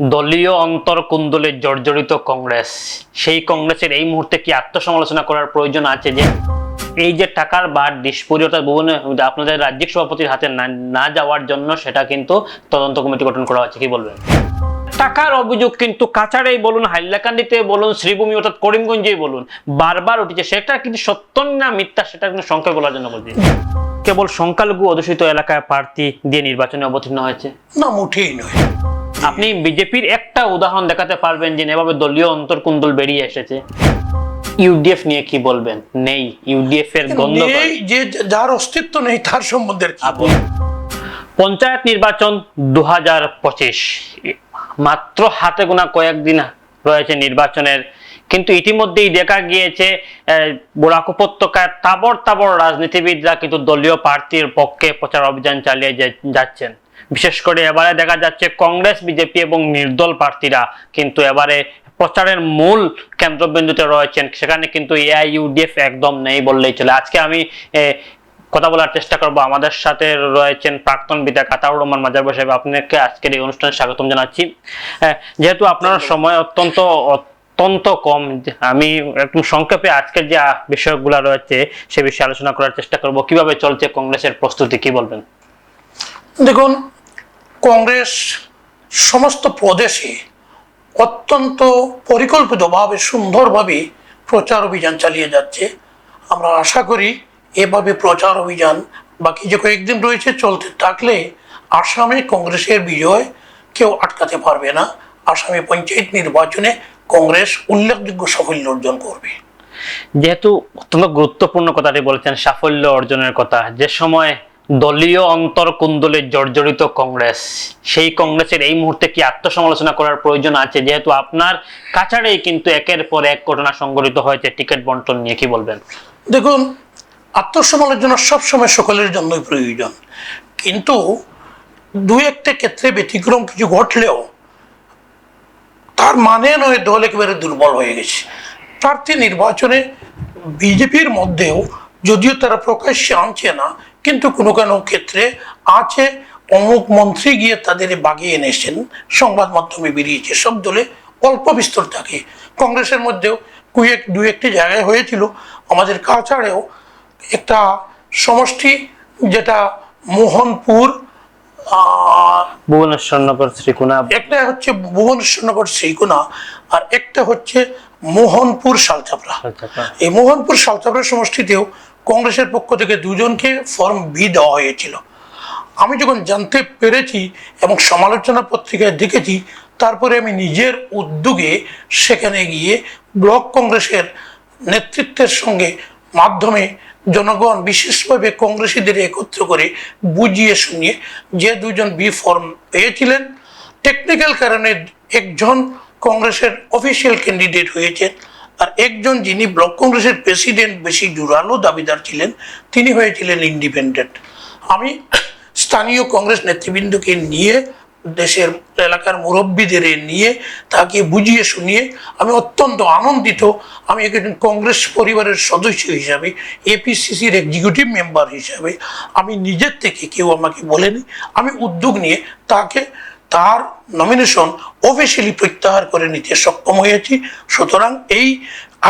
দলীয় অন্তর্কুন্দলে জর্জরিত কংগ্রেস। সেই কংগ্রেসের এই মুহূর্তে কি আত্মসমালোচনা করার প্রয়োজন আছে যে, এই যে টাকার বার ডিসপুরিয়তা বিভিন্ন আপনাদের রাজ্যিক সভাপতির হাতে না যাওয়ার জন্য সেটা কিন্তু তদন্ত কমিটি গঠন করা হচ্ছে কি বলবেন? টাকার অভিযোগ কিন্তু কাছাড়েই বলুন, হাইলাকান্দিতে বলুন, শ্রীভূমি অর্থাৎ করিমগঞ্জেই বলুন, বারবার উঠেছে। সেটা কিন্তু সত্য না মিথ্যা সেটা কিন্তু সংখ্যা বলার জন্য বলছি। কেবল সংখ্যালঘু অধ্যুষিত এলাকায় প্রার্থী দিয়ে নির্বাচনে অবতীর্ণ হয়েছে। না, মোটেই নয়। আপনি বিজেপির একটা উদাহরণ দেখাতে পারবেন যে এভাবে দলীয় অন্তর্কুন্দল বেরিয়ে এসেছে। ইউডিএফ নিয়ে কি বলবেন? নেই। ইউডিএফ এর গন্ধ নেই যে যার অস্তিত্ব নেই তার সম্বন্ধে আপনি পঞ্চায়েত নির্বাচন দু হাজার পঁচিশ। মাত্র হাতে গোনা কয়েকদিন রয়েছে নির্বাচনের। কিন্তু ইতিমধ্যেই দেখা গিয়েছে বরাক উপত্যকায় তাবড় তাবড় রাজনীতিবিদরা কিন্তু দলীয় প্রার্থীর পক্ষে প্রচার অভিযান চালিয়ে যাচ্ছেন। বিশেষ করে এবারে দেখা যাচ্ছে কংগ্রেস বিজেপি এবং নির্দল প্রার্থীরা কিন্তু এবারে প্রচারের মূল কেন্দ্রবিন্দুতে রয়েছেন। সেখানে কিন্তু এআইইউডিএফ একদম নেই বললেই চলে। আজকে আমি কথা বলার চেষ্টা করব। আমাদের সাথে রয়েছেন প্রাক্তন বিধায়ক আতাউর রহমান মাজার সাহেব। আপনাকে আজকের এই অনুষ্ঠানে স্বাগতম জানাচ্ছি। যেহেতু আপনার সময় অত্যন্ত অত্যন্ত কম আমি একটু সংক্ষেপে আজকের যে বিষয়গুলো রয়েছে সে বিষয়ে আলোচনা করার চেষ্টা করব। কীভাবে চলছে কংগ্রেসের প্রস্তুতি কি বলবেন? দেখুন, কংগ্রেস সমস্ত প্রদেশে অত্যন্ত পরিকল্পিতভাবে, সুন্দরভাবে প্রচার অভিযান চালিয়ে যাচ্ছে। আমরা আশা করি এভাবে প্রচার অভিযান বাকি যে কয়েকদিন রয়েছে চলতে থাকলে আসামে কংগ্রেসের বিজয় কেউ আটকাতে পারবে না। আসামে পঞ্চায়েত নির্বাচনে কংগ্রেস উল্লেখযোগ্য সাফল্য অর্জন করবে। যেহেতু অত্যন্ত গুরুত্বপূর্ণ কথাটি বলেছেন, সাফল্য অর্জনের কথা, যে সময় দলীয় অন্তর্কুন্দলে জর্জরিত কংগ্রেস। সেই কংগ্রেসের এই মুহূর্তে কি আত্মসমালোচনা করার প্রয়োজন আছে? যেহেতু আপনার কাছাড়েই কিন্তু একের পর এক ঘটনা সংঘটিত হয়েছে, টিকিট বন্টন নিয়ে কি বলবেন? দেখুন, আত্মসমালোচনা সবসময় সকলের জন্যই প্রয়োজন। কিন্তু দু একটা ক্ষেত্রে ব্যতিক্রম কিছু ঘটলেও তার মানে নয় দল একেবারে দুর্বল হয়ে গেছে। প্রার্থী নির্বাচনে বিজেপির মধ্যেও যদিও তারা প্রকাশ্যে আনছে না কিন্তু কোনো কোনো ক্ষেত্রে আছে। অমুক মন্ত্রী গিয়ে তাদের বাগিয়ে এনেছেন। সংবাদ মাধ্যমে বেরিয়েছে। সব দলে অল্প বিস্তর থাকে। কংগ্রেসের মধ্যেও কুয়েক দু একটি জায়গায় হয়েছিল। আমাদের কাছাড়েও একটা সমষ্টি যেটা মোহনপুর আহ, ভুবনেশ্বর নগর একটা হচ্ছে ভুবনেশ্বরনগর শ্রীকুনা আর একটা হচ্ছে মোহনপুর সালচাপড়া এই মোহনপুর শালচাপড়া সমষ্টিতেও কংগ্রেসের পক্ষ থেকে দুজনকে ফর্ম বি দেওয়া হয়েছিল। আমি যখন জানতে পেরেছি এবং সমালোচনা পত্রিকায় দেখেছি, তারপরে আমি নিজের উদ্যোগে সেখানে গিয়ে ব্লক কংগ্রেসের নেতৃত্বের সঙ্গে মাধ্যমে জনগণ বিশেষভাবে কংগ্রেসীদের একত্র করে বুঝিয়ে শুনিয়ে যে দুজন বি ফর্ম পেয়েছিলেন টেকনিক্যাল কারণে একজন কংগ্রেসের অফিসিয়াল ক্যান্ডিডেট হয়েছেন। আর একজন যিনি ব্লক কংগ্রেসের প্রেসিডেন্ট বেশি জোরালো দাবিদার ছিলেন, তিনি হয়েছিলেন ইন্ডিপেন্ডেন্ট আমি স্থানীয় কংগ্রেস নেতৃবৃন্দকে নিয়ে, দেশের এলাকার মুরব্বীদের নিয়ে, তাকে বুঝিয়ে শুনিয়ে আমি অত্যন্ত আনন্দিত। আমি একজন কংগ্রেস পরিবারের সদস্য হিসাবে এপিসিসির এক্সিকিউটিভ মেম্বার হিসাবে, আমি নিজের থেকে কেউ আমাকে বলেনি। আমি উদ্যোগ নিয়ে তাকে তার নমিনেশন অফিসিয়ালি প্রত্যাহার করে নিতে সক্ষম হয়েছি। সুতরাং এই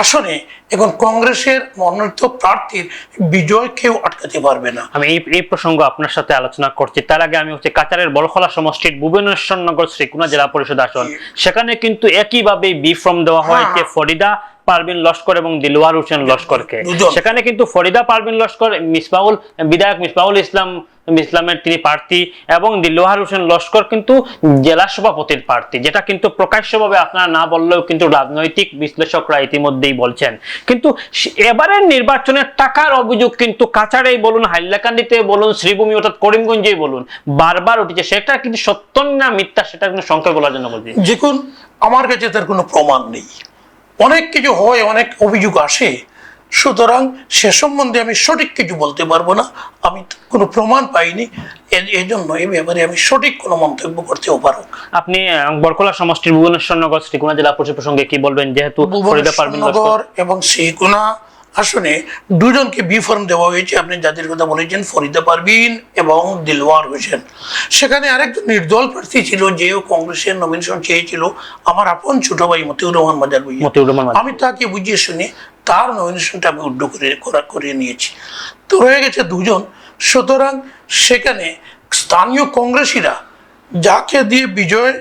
আসনে এখন কংগ্রেসের মনোনীত প্রার্থীর বিজয় কেউ আটকাতে পারবে না। আমি এই এই প্রসঙ্গ আপনার সাথে আলোচনা করছি। তার আগে আমি হচ্ছে কাছাড়ের বলখলা সমষ্টির ভুবনেশ্বর নগর শ্রীকুনা জেলা পরিষদ আসন। সেখানে কিন্তু একইভাবে বি ফর্ম দেওয়া হয়েছে ফরিদা পারভিন লস্কর এবং দিলওয়ার হোসেন লস্করকে। সেখানে কিন্তু ফরিদা পারভিন লস্কর মিসবাউল বিধায়ক মিসবাউল ইসলাম ইসলামের তিনি প্রার্থী এবং দিলওয়ার হোসেন লস্কর কিন্তু জেলা সভাপতির প্রার্থী, যেটা কিন্তু প্রকাশ্যভাবে আপনারা না বললেও কিন্তু রাজনৈতিক বিশ্লেষকরা ইতিমধ্যেই বলছেন। কিন্তু এবারের নির্বাচনের টাকার অভিযোগ কিন্তু কাছাড়েই বলুন, হাইলাকান্দিতে বলুন, শ্রীভূমি অর্থাৎ করিমগঞ্জেই বলুন, বারবার উঠেছে। সেটা কিন্তু সত্য না মিথ্যা সেটা কিন্তু সংখ্যা বলার জন্য বলছি? দেখুন, আমার কাছে তার কোনো প্রমাণ নেই। অনেক কিছু হয়, অনেক অভিযোগ আসে। সুতরাং সে সম্বন্ধে আমি সঠিক কিছু বলতে পারব না। আমি কোনো প্রমাণ পাইনি। এই জন্য এই ব্যাপারে আমি সঠিক কোনো মন্তব্য করতেও পারব না। আপনি বরকলা সমষ্টির ভুবনেশ্বর নগর শ্রীকুনা জেলা পরিষদ প্রসঙ্গে কি বলবেন? যেহেতু ফরিদা পারভিন লস্কর ভুবনেশ্বর এবং শ্রীকুনা আসনে দুজনকে বি ফর্ম দেওয়া হয়েছে। আপনি যাদের কথা বলেছেন ফরিদা পারভিন এবং দিলওয়ার হোসেন। সেখানে আরেকজন নির্দল প্রার্থী ছিল যেও কংগ্রেসের নমিনেশন চেয়েছিল আমার আপন ছোট ভাই মতিউর রহমান মাজার আমি তাকে বুঝিয়ে শুনে তার নমিনেশনটা আমি উড্ড করে করা করিয়ে নিয়েছি। তো রয়ে গেছে দুজন। সুতরাং সেখানে স্থানীয় কংগ্রেসীরা যাকে দিয়ে বিজয়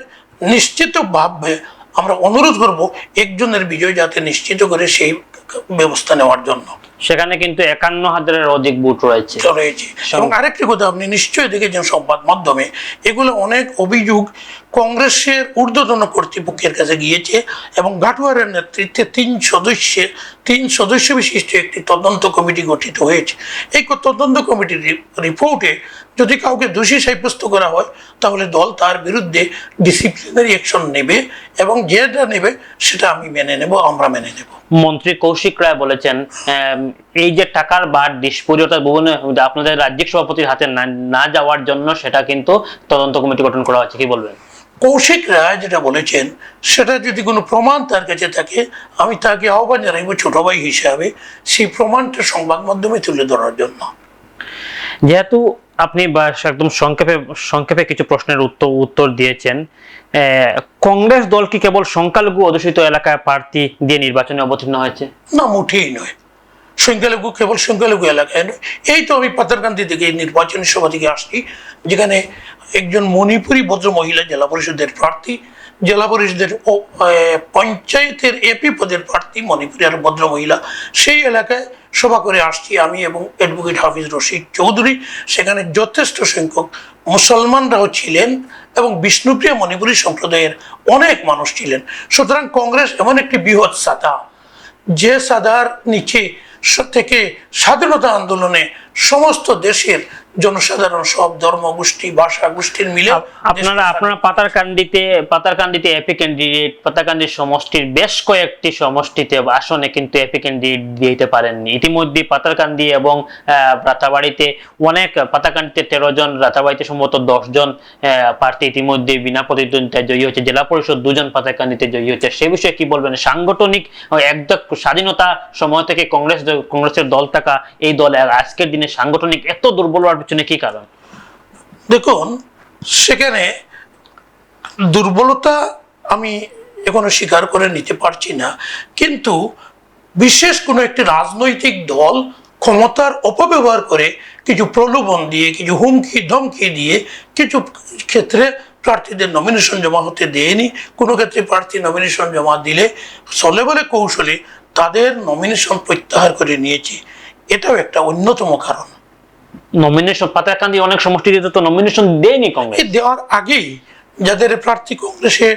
নিশ্চিত ভাববে, আমরা অনুরোধ করব একজনের বিজয় যাতে নিশ্চিত করে সেই ব্যবস্থা নেওয়ার জন্য। সেখানে কিন্তু একান্ন হাজারের অধিক বুট রয়েছে। রয়েছে এবং আরেকটি কথা আপনি নিশ্চয়ই দেখেছেন সংবাদ মাধ্যমে এগুলো অনেক অভিযোগ কংগ্রেসের ঊর্ধ্বতন কর্তৃপক্ষের কাছে গিয়েছে এবং গাটুয়ারের নেতৃত্বে তিন সদস্যের তিন সদস্য বিশিষ্ট একটি তদন্ত কমিটি গঠিত হয়েছে। এই তদন্ত কমিটির রিপোর্টে যদি কাউকে দোষী সাব্যস্ত করা হয় তাহলে দল তার বিরুদ্ধে ডিসিপ্লিনারি অ্যাকশন নেবে এবং যেটা নেবে সেটা আমি মেনে নেব আমরা মেনে নেব। মন্ত্রী কৌশিক রায় বলেছেন এই যে টাকার বার ডিসপুরিয়তা বিভিন্ন আপনাদের রাজ্যিক সভাপতির হাতে না যাওয়ার জন্য সেটা কিন্তু তদন্ত কমিটি গঠন করা হচ্ছে কি বলবেন? কৌশিক রায় যেটা বলেছেন সেটা যদি কোনো প্রমাণ তার কাছে থাকে আমি তাকে আহ্বান জানাইব ছোট ভাই হিসাবে সেই প্রমাণটা সংবাদ মাধ্যমে তুলে ধরার জন্য। যেহেতু আপনি বা একদম সংক্ষেপে সংক্ষেপে কিছু প্রশ্নের উত্তর উত্তর দিয়েছেন আহ, কংগ্রেস দল কি কেবল সংখ্যালঘু অধ্যুষিত এলাকায় প্রার্থী দিয়ে নির্বাচনে অবতীর্ণ হয়েছে? না মুঠেই নয়। সংখ্যালঘু কেবল সংখ্যালঘু এলাকায় এই তো আমি পাতারকান্দি থেকে নির্বাচনী সভা থেকে আসছি, যেখানে একজন মণিপুরী ভদ্র মহিলা জেলা পরিষদের প্রার্থী, জেলা পরিষদের পঞ্চায়েতের এপি পদের প্রার্থী, মণিপুরী আর ভদ্র মহিলা সেই এলাকায় সভা করে আসছি আমি এবং অ্যাডভোকেট হাফিজ রশিদ চৌধুরী। সেখানে যথেষ্ট সংখ্যক মুসলমানরাও ছিলেন এবং বিষ্ণুপ্রিয়া মণিপুরী সম্প্রদায়ের অনেক মানুষ ছিলেন। সুতরাং কংগ্রেস এমন একটি বৃহৎ সাতা, যে সাদার নিচে থেকে স্বাধীনতা আন্দোলনে সমস্ত দেশের জনসাধারণ সব ধর্ম গোষ্ঠী ভাষা গোষ্ঠীর মিলে আপ- আপনারা আপনারা পাতারকান্দিতে পাতারকান্দিতে এপি ক্যান্ডিডেট পাতারকান্দি সমষ্টির বেশ কয়েকটি সমষ্টিতে আসনে কিন্তু এপি ক্যান্ডিডেট দিতে পারেননি। ইতিমধ্যে পাতারকান্দি এবং রাতাবাড়িতে অনেক পাতারকান্দিতে তেরো জন রাতাবাড়িতে সম্ভবত দশ জন প্রার্থী ইতিমধ্যে বিনা প্রতিদ্বন্দ্বিতায় জয়ী হচ্ছে জেলা পরিষদ দুজন পাতারকান্দিতে জয়ী হচ্ছে সে বিষয়ে কি বলবেন? সাংগঠনিক একদম স্বাধীনতা সময় থেকে কংগ্রেস কংগ্রেসের দল থাকা এই দল আজকের দিনে সাংগঠনিক এত দুর্বল পিছনে কি কারণ? দেখুন, সেখানে দুর্বলতা আমি এখনও স্বীকার করে নিতে পারছি না, কিন্তু বিশেষ কোনো একটি রাজনৈতিক দল ক্ষমতার অপব্যবহার করে কিছু প্রলোভন দিয়ে, কিছু হুমকি, ধমকি দিয়ে কিছু ক্ষেত্রে প্রার্থীদের নমিনেশন জমা হতে দেয়নি। কোনো ক্ষেত্রে প্রার্থী নমিনেশন জমা দিলে চলে বলে কৌশলে তাদের নমিনেশন প্রত্যাহার করে নিয়েছে। এটাও একটা অন্যতম কারণ। নমিনেশন পাতারকান্দি অনেক সমষ্টিতে তো নমিনেশন দেয়নি কংগ্রেস দেওয়ার আগেই যাদের প্রার্থী কংগ্রেসে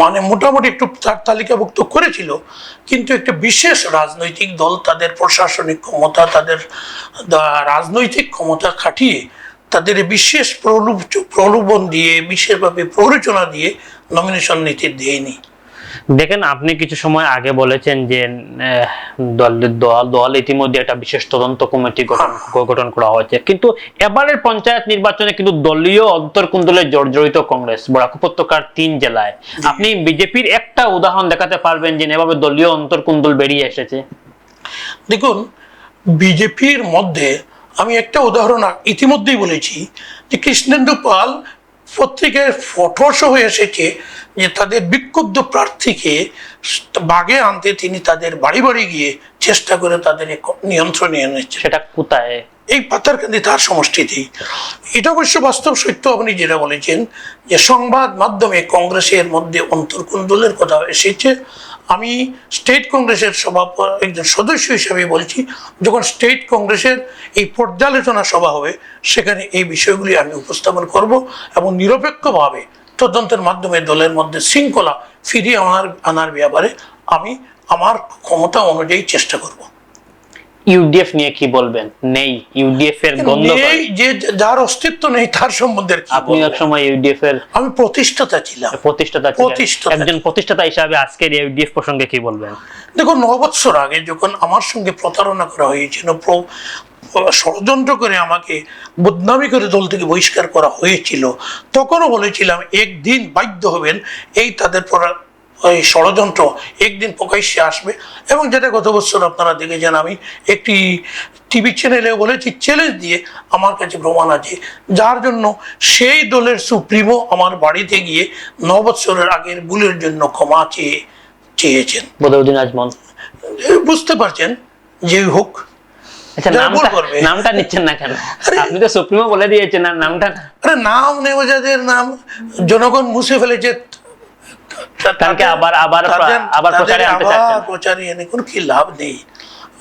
মানে মোটামুটি একটু তার তালিকাভুক্ত করেছিল, কিন্তু একটা বিশেষ রাজনৈতিক দল তাদের প্রশাসনিক ক্ষমতা, তাদের রাজনৈতিক ক্ষমতা খাটিয়ে তাদের বিশেষ প্রলোভ প্রলোভন দিয়ে, বিশেষভাবে প্ররোচনা দিয়ে নমিনেশন নীতি দেয়নি। দেখেন আপনি কিছু সময় আগে বলেছেন যে দল দল দল ইতিমধ্যে একটা বিশেষ তদন্ত কমিটি গঠন গঠন করা হয়েছে। কিন্তু এবারের পঞ্চায়েত নির্বাচনে কিন্তু দলীয় অন্তর্কুন্দলে জর্জরিত কংগ্রেস বরাক উপত্যকার তিন জেলায়। আপনি বিজেপির একটা উদাহরণ দেখাতে পারবেন যে এভাবে দলীয় অন্তর্কুন্দল বেরিয়ে এসেছে। দেখুন বিজেপির মধ্যে আমি একটা উদাহরণ ইতিমধ্যেই বলেছি যে কৃষ্ণেন্দু পাল পত্রিকায় ফটোস হয়ে এসেছে যে তাদের বিক্ষুব্ধ প্রার্থীকে বাগে আনতে তিনি তাদের বাড়ি বাড়ি গিয়ে চেষ্টা করে তাদের নিয়ন্ত্রণে এনেছে সেটা কোথায়? এই পাতারকান্দি তার সমষ্টিতেই। এটা অবশ্য বাস্তব সত্য আপনি যেটা বলেছেন যে সংবাদ মাধ্যমে কংগ্রেসের মধ্যে অন্তর্কুন্দলের কথা এসেছে। আমি স্টেট কংগ্রেসের সভা একজন সদস্য হিসেবে বলছি, যখন স্টেট কংগ্রেসের এই পর্যালোচনা সভা হবে, সেখানে এই বিষয়গুলি আমি উপস্থাপন করব এবং নিরপেক্ষভাবে তদন্তের মাধ্যমে দলের মধ্যে শৃঙ্খলা ফিরিয়ে আনার আনার ব্যাপারে আমি আমার ক্ষমতা অনুযায়ী চেষ্টা করব। ইউডিএফ নিয়ে কি বলবেন? নেই ইউডিএফ এর গন্ধ নেই? যে যার অস্তিত্ব নেই তার সম্বন্ধে আপনি এক সময় ইউডিএফ এর আমি প্রতিষ্ঠাতা ছিলাম। প্রতিষ্ঠাতা ছিলেন। একজন প্রতিষ্ঠাতা হিসাবে আজকের ইউডিএফ প্রসঙ্গে কি বলবেন? দেখুন ন বৎসর আগে যখন আমার সঙ্গে প্রতারণা করা হয়েছিল ষড়যন্ত্র করে আমাকে বদনামি করে দল থেকে বহিষ্কার করা হয়েছিল তখনও বলেছিলাম একদিন বাধ্য হবেন এই তাদের ওই ষড়যন্ত্র একদিন প্রকাশ্যে আসবে। এবং যেটা গত বছর আপনারা দেখেছেন আমি একটি টিভি চ্যানেলে বলেছি চ্যালেঞ্জ দিয়ে আমার কাছে প্রমাণ আছে। যার জন্য সেই দলের সুপ্রিমো আমার বাড়িতে গিয়ে ন বছরের আগের ভুলের জন্য ক্ষমা চেয়ে চেয়েছেন। বদরুদ্দিন আজমল বুঝতে পারছেন যে হোক। আচ্ছা নামটা নিচ্ছেন না কেন? আপনি তো সুপ্রিমো বলে দিয়েছেন আর নামটা। আরে নাম নেওয়া যাদের নাম জনগণ মুছে ফেলেছে তা- তাকে আবার- আবার- আবার প্রচারে আনতে চাচ্ছেন। প্রচারে এনে কোনো কি লাভ নেই।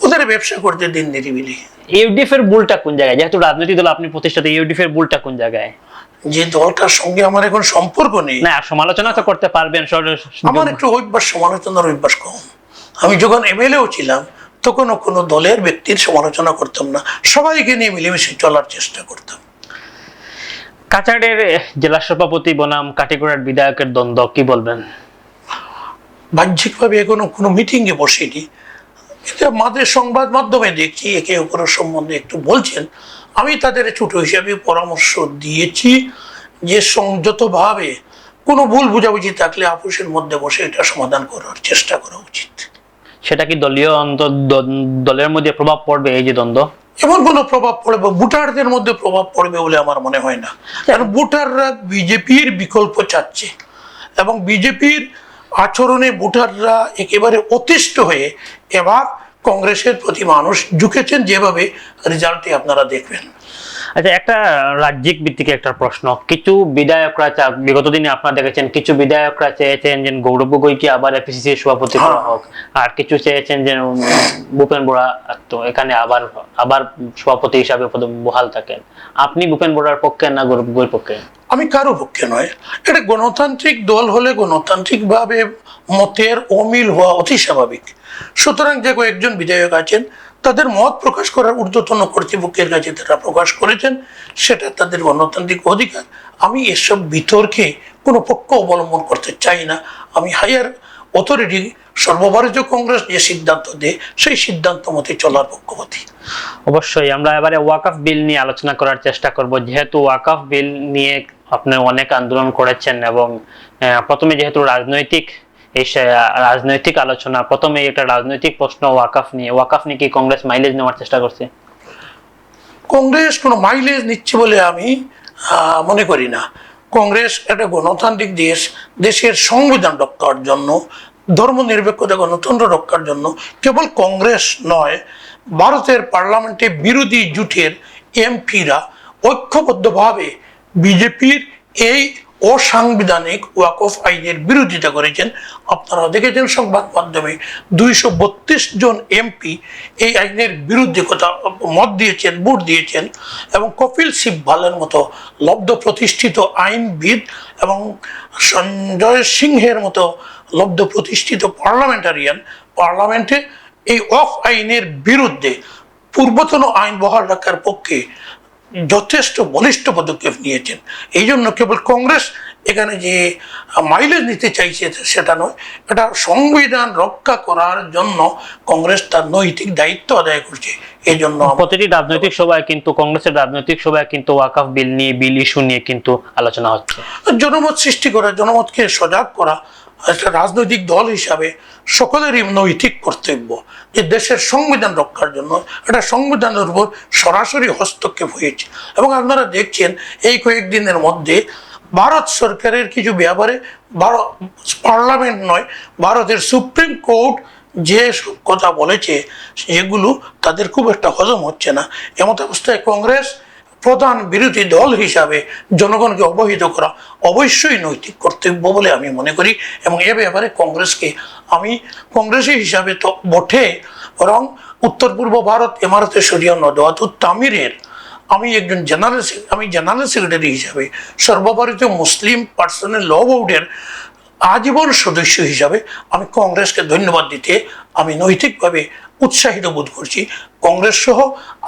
ওদের ব্যবসা করতে দিন নিরিবিলি ইউডিএফ এর বুলটা কোন জায়গায়? যেহেতু রাজনৈতিক দল আপনি প্রতিষ্ঠাতা ইউডিএফ এর বুলটা কোন জায়গায়? যে দলটার সঙ্গে আমার এখন সম্পর্ক নেই। না সমালোচনা তো করতে পারবেন আমার একটু অভ্যাস সমালোচনার অভ্যাস কম। আমি যখন এমএলএও ছিলাম তখনও কোনো দলের ব্যক্তির সমালোচনা করতাম না। সবাইকে নিয়ে মিলেমিশে চলার চেষ্টা করতাম। কাছাড়ের জেলা সভাপতি বনাম কাটিগড়ার বিধায়কের দ্বন্দ্ব কি বলবেন? বাহ্যিকভাবে এখনও কোনো মিটিংয়ে বসেনি। এটা মাদের সংবাদ মাধ্যমে দেখছি একে অপরের সম্বন্ধে একটু বলছেন। আমি তাদের ছোট হিসাবে পরামর্শ দিয়েছি যে সংযতভাবে কোনো ভুল বুঝাবুঝি থাকলে আপুসের মধ্যে বসে এটা সমাধান করার চেষ্টা করা উচিত। সেটা কি দলীয় অন্ত- দ- দলের মধ্যে প্রভাব পড়বে এই যে দ্বন্দ্ব? এমন কোনো প্রভাব পড়বে? ভোটারদের মধ্যে প্রভাব পড়বে বলে আমার মনে হয় না। কারণ ভোটাররা বিজেপির বিকল্প চাচ্ছে। এবং বিজেপির আচরণে ভোটাররা একেবারে অতিষ্ঠ হয়ে এবার কংগ্রেসের প্রতি মানুষ ঝুঁকেছেন যেভাবে রেজাল্টে আপনারা দেখবেন। আচ্ছা একটা রাজ্যিক ভিত্তিক একটা প্রশ্ন। কিছু বিধায়করা বিগত দিনে আপনারা দেখেছেন কিছু বিধায়করা চেয়েছেন যে গৌরব গগৈকে আবার এপিসিসি সভাপতি করা হ্যাঁ। হোক আর কিছু চেয়েছেন যে ভূপেন বড়া তো এখানে আবার আবার সভাপতি হিসাবে বহাল থাকেন। আপনি ভূপেন বড়ার পক্ষে না গৌরব গগৈর পক্ষে? আমি কারও পক্ষে নয়। এটা গণতান্ত্রিক দল হলে গণতান্ত্রিকভাবে মতের অমিল হওয়া অতি স্বাভাবিক। সুতরাং যে কয়েকজন বিধায়ক আছেন তাদের মত প্রকাশ করার ঊর্ধ্বতন কর্তৃপক্ষের কাছে তারা প্রকাশ করেছেন, সেটা তাদের গণতান্ত্রিক অধিকার। আমি এসব বিতর্কে কোনো পক্ষ অবলম্বন করতে চাই না। আমি হায়ার অথরিটি, সর্বভারতীয় কংগ্রেস যে সিদ্ধান্ত দেয়, সেই সিদ্ধান্ত মতে চলার পক্ষপাতী। অবশ্যই, আমরা এবারে ওয়াকফ বিল নিয়ে আলোচনা করার চেষ্টা করব। যেহেতু ওয়াকফ বিল নিয়ে আপনি অনেক আন্দোলন করেছেন এবং প্রথমে যেহেতু রাজনৈতিক এই রাজনৈতিক আলোচনা, প্রথমে একটা রাজনৈতিক প্রশ্ন, ওয়াকাফ নিয়ে। ওয়াকাফ নিয়ে কি কংগ্রেস মাইলেজ নেওয়ার চেষ্টা করছে? কংগ্রেস কোনো মাইলেজ নিচ্ছে বলে আমি মনে করি না। কংগ্রেস একটা গণতান্ত্রিক দেশ, দেশের সংবিধান রক্ষার জন্য, ধর্ম নিরপেক্ষতা গণতন্ত্র রক্ষার জন্য কেবল কংগ্রেস নয়, ভারতের পার্লামেন্টে বিরোধী জুটের এমপিরা ঐক্যবদ্ধভাবে বিজেপির এই অসাংবিধানিক ওয়াকফ আইনের বিরোধিতা করেছেন। আপনারা দেখেছেন সংবাদ মাধ্যমে দুইশো বত্রিশ জন এমপি এই আইনের বিরুদ্ধে কথা মত দিয়েছেন, ভোট দিয়েছেন এবং কপিল সিব্বালের মতো লব্ধ প্রতিষ্ঠিত আইনবিদ এবং সঞ্জয় সিংহের মতো লব্ধ প্রতিষ্ঠিত পার্লামেন্টারিয়ান। পার্লামেন্টে এই অফ আইনের বিরুদ্ধে পূর্বতন আইন বহাল রাখার পক্ষে যথেষ্ট বলিষ্ঠ পদক্ষেপ নিয়েছেন। এই জন্য কেবল কংগ্রেস এখানে যে মাইলেজ নিতে চাইছে সেটা নয় এটা সংবিধান রক্ষা করার জন্য কংগ্রেস তার নৈতিক দায়িত্ব আদায় করছে। এই জন্য প্রতিটি রাজনৈতিক সভায় কিন্তু কংগ্রেসের রাজনৈতিক সভায় কিন্তু ওয়াকাফ বিল নিয়ে বিল ইস্যু নিয়ে কিন্তু আলোচনা হচ্ছে। জনমত সৃষ্টি করা জনমতকে সজাগ করা একটা রাজনৈতিক দল হিসাবে সকলেরই নৈতিক কর্তব্য যে দেশের সংবিধান রক্ষার জন্য এটা সংবিধানের উপর সরাসরি হস্তক্ষেপ হয়েছে। এবং আপনারা দেখছেন, এই কয়েকদিনের মধ্যে ভারত সরকারের কিছু ব্যাপারে ভারত পার্লামেন্ট নয়, ভারতের সুপ্রিম কোর্ট যে কথা বলেছে, সেগুলো তাদের খুব একটা হজম হচ্ছে না। এমত অবস্থায় কংগ্রেস প্রধান বিরোধী দল হিসাবে জনগণকে অবহিত করা অবশ্যই নৈতিক কর্তব্য বলে আমি মনে করি এবং এ ব্যাপারে কংগ্রেসকে আমি কংগ্রেসী হিসাবে তো বটে, বরং উত্তর পূর্ব ভারত, এমারতে শরিয়া নদওয়াত তামিরের আমি একজন জেনারেল আমি জেনারেল সেক্রেটারি হিসাবে সর্বভারতীয় মুসলিম পার্সোনাল ল বোর্ডের আজীবন সদস্য হিসাবে আমি কংগ্রেসকে ধন্যবাদ দিতে আমি নৈতিকভাবে উৎসাহিত বোধ করছি। কংগ্রেস সহ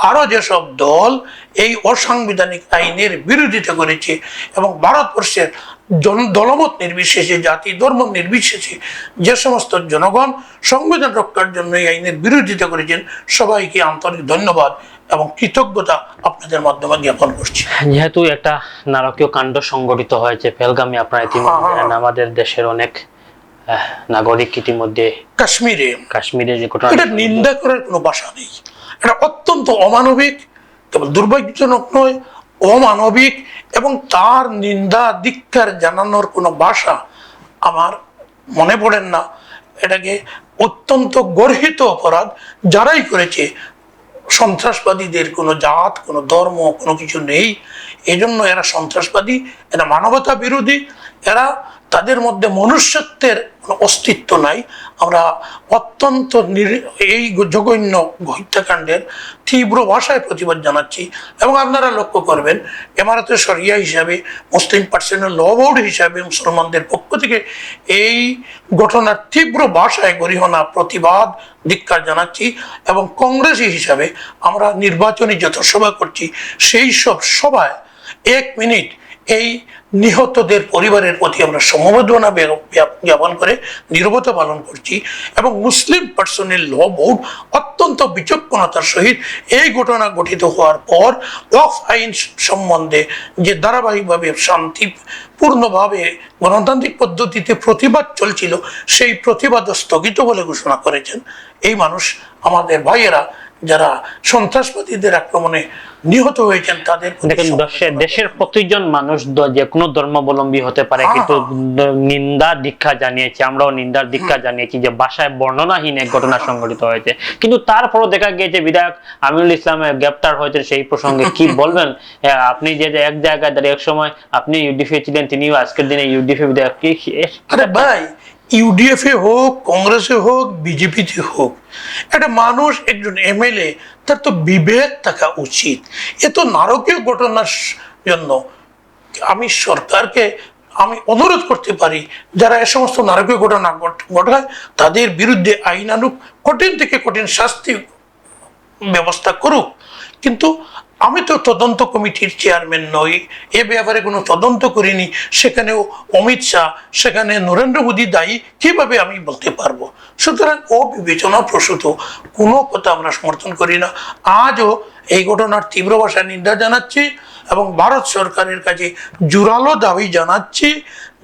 আরও যেসব দল এই অসাংবিধানিক আইনের বিরোধিতা করেছে এবং ভারতবর্ষের জন দলমত নির্বিশেষে, জাতি ধর্ম নির্বিশেষে যে সমস্ত জনগণ সংবিধান রক্ষার জন্য এই আইনের বিরোধিতা করেছেন, সবাইকে আন্তরিক ধন্যবাদ। এবং কৃতজ্ঞতা আপনাদের মাধ্যমে জ্ঞাপন করছি। যেহেতু একটা নারকীয় কাণ্ড সংগঠিত হয়েছে পেলগামে আপনারা ইতিমধ্যে হ্যাঁ, হ্যাঁ। আমাদের দেশের অনেক নাগরিক ইতিমধ্যে কাশ্মীরে। কাশ্মীরের যে ঘটনা এটা নিন্দা করার কোনো ভাষা নেই। এটা অত্যন্ত অমানবিক কেবল দুর্ভাগ্যজনক নয় অমানবিক এবং তার নিন্দা ধিক্কার জানানোর কোনো ভাষা আমার মনে পড়েন না। এটাকে অত্যন্ত গর্হিত অপরাধ যারাই করেছে সন্ত্রাসবাদীদের, কোনো জাত, কোনো ধর্ম, কোনো কিছু নেই। এজন্য এরা সন্ত্রাসবাদী, এরা মানবতা বিরোধী এরা তাদের মধ্যে মনুষ্যত্বের অস্তিত্ব নাই। আমরা অত্যন্ত এই জঘন্য হত্যাকাণ্ডের তীব্র ভাষায় প্রতিবাদ জানাচ্ছি এবং আপনারা লক্ষ্য করবেন এমারতের সরিয়া হিসাবে, মুসলিম পার্সোনাল ল বোর্ড হিসাবে মুসলমানদের পক্ষ থেকে এই ঘটনার তীব্র ভাষায় গরিহনা প্রতিবাদ, ধিক্কার জানাচ্ছি এবং কংগ্রেসী হিসাবে আমরা নির্বাচনী যত সভা করছি। সেই সব সভায় এক মিনিট এই নিহতদের পরিবারের প্রতি আমরা সমবেদনা জ্ঞাপন করে নিরবতা পালন করছি এবং মুসলিম পার্সনের ল বোর্ড অত্যন্ত বিচক্ষণতার সহিত এই ঘটনা গঠিত হওয়ার পর অফ আইন সম্বন্ধে যে ধারাবাহিকভাবে শান্তিপূর্ণভাবে গণতান্ত্রিক পদ্ধতিতে প্রতিবাদ চলছিল, সেই প্রতিবাদ স্থগিত বলে ঘোষণা করেছেন। এই মানুষ আমাদের ভাইয়েরা যারা সন্ত্রাসবাদীদের আক্রমণে নিহত হয়েছেন তাদের দেখেন দেশের প্রতিজন মানুষ যে কোনো ধর্মাবলম্বী হতে পারে হ্যাঁ, কিন্তু নিন্দা দীক্ষা জানিয়েছি আমরাও নিন্দার দীক্ষা জানিয়েছি যে বাসায় বর্ণনাহীন এক ঘটনা সংঘটিত হয়েছে। কিন্তু তারপরও দেখা গিয়েছে বিধায়ক আমিনুল ইসলামের গ্রেপ্তার হয়েছে সেই প্রসঙ্গে কি বলবেন? আপনি যে এক জায়গায় দাঁড়িয়ে এক সময় আপনি ইউডিএফে ছিলেন তিনিও আজকের দিনে ইউডিএফে বিধায়ক। কি আরে ভাই ইউডিএফ এ হোক, কংগ্রেসে হোক বিজেপিতে হোক, একটা মানুষ, একজন এমএলএ তার তো বিবেক থাকা উচিত। এ তো নারকীয় ঘটনার জন্য আমি সরকারকে আমি অনুরোধ করতে পারি, যারা এ সমস্ত নারকীয় ঘটনা ঘটায়, তাদের বিরুদ্ধে আইনানুক কঠিন থেকে কঠিন শাস্তি ব্যবস্থা করুক। কিন্তু আমি তো তদন্ত কমিটির চেয়ারম্যান নই, এ ব্যাপারে কোনো তদন্ত করিনি। সেখানেও অমিত শাহ, সেখানে নরেন্দ্র মোদী দায়ী, কীভাবে আমি বলতে পারব? সুতরাং অবিবেচনা প্রসূত, কোনো কথা আমরা সমর্থন করি না। আজও এই ঘটনার তীব্র ভাষায় নিন্দা জানাচ্ছি এবং ভারত সরকারের কাছে জোরালো দাবি জানাচ্ছি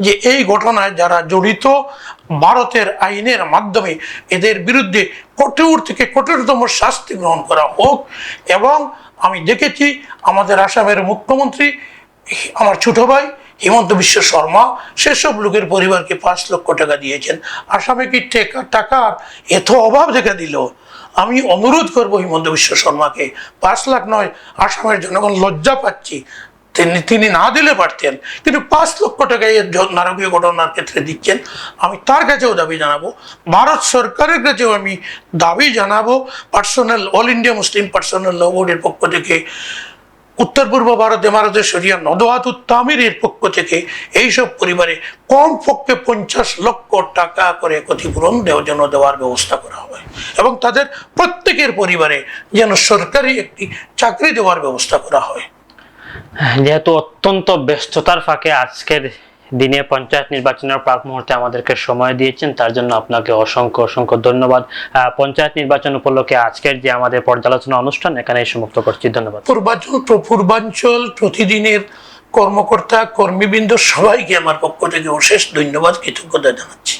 যে এই ঘটনায় যারা জড়িত, ভারতের আইনের মাধ্যমে এদের বিরুদ্ধে কঠোর থেকে কঠোরতম শাস্তি গ্রহণ করা হোক এবং আমি দেখেছি আমাদের আসামের মুখ্যমন্ত্রী, আমার ছোট ভাই হিমন্ত বিশ্ব শর্মা, সেসব লোকের পরিবারকে পাঁচ লক্ষ টাকা দিয়েছেন। আসামে কি টেকা- টাকার এত অভাব দেখা দিল? আমি অনুরোধ করব হিমন্ত বিশ্ব শর্মাকে, পাঁচ লাখ নয়, আসামের জনগণ লজ্জা পাচ্ছি। তিনি তিনি না দিলে পারতেন। কিন্তু পাঁচ লক্ষ টাকা এই নারকীয় ঘটনার ক্ষেত্রে দিচ্ছেন। আমি তার কাছেও দাবি জানাব। ভারত সরকারের কাছেও আমি দাবি জানাব। Personal, all India Muslim personal law বোর্ডের পক্ষ থেকে, উত্তর পূর্ব ভারত এমারতের শরিয়া নদওয়াতুত তামিরের পক্ষ থেকে এইসব পরিবারে কম পক্ষে পঞ্চাশ লক্ষ টাকা করে ক্ষতিপূরণ দেওয়ার জন্য দেওয়ার ব্যবস্থা করা হবে এবং তাদের প্রত্যেকের পরিবারে যেন সরকারি একটি চাকরি দেওয়ার ব্যবস্থা করা হয়। যেহেতু অত্যন্ত ব্যস্ততার ফাঁকে আজকের দিনে পঞ্চায়েত নির্বাচনের প্রাক মুহূর্তে আমাদেরকে সময় দিয়েছেন, তার জন্য আপনাকে অসংখ্য অসংখ্য ধন্যবাদ। পঞ্চায়েত নির্বাচন উপলক্ষে আজকের যে আমাদের পর্যালোচনা অনুষ্ঠান এখানে সমাপ্ত করছি। ধন্যবাদ। পূর্বাঞ্চল পূর্বাঞ্চল প্রতিদিনের কর্মকর্তা, কর্মীবৃন্দ সবাইকে আমার পক্ষ থেকে অশেষ ধন্যবাদ, কৃতজ্ঞতা জানাচ্ছি।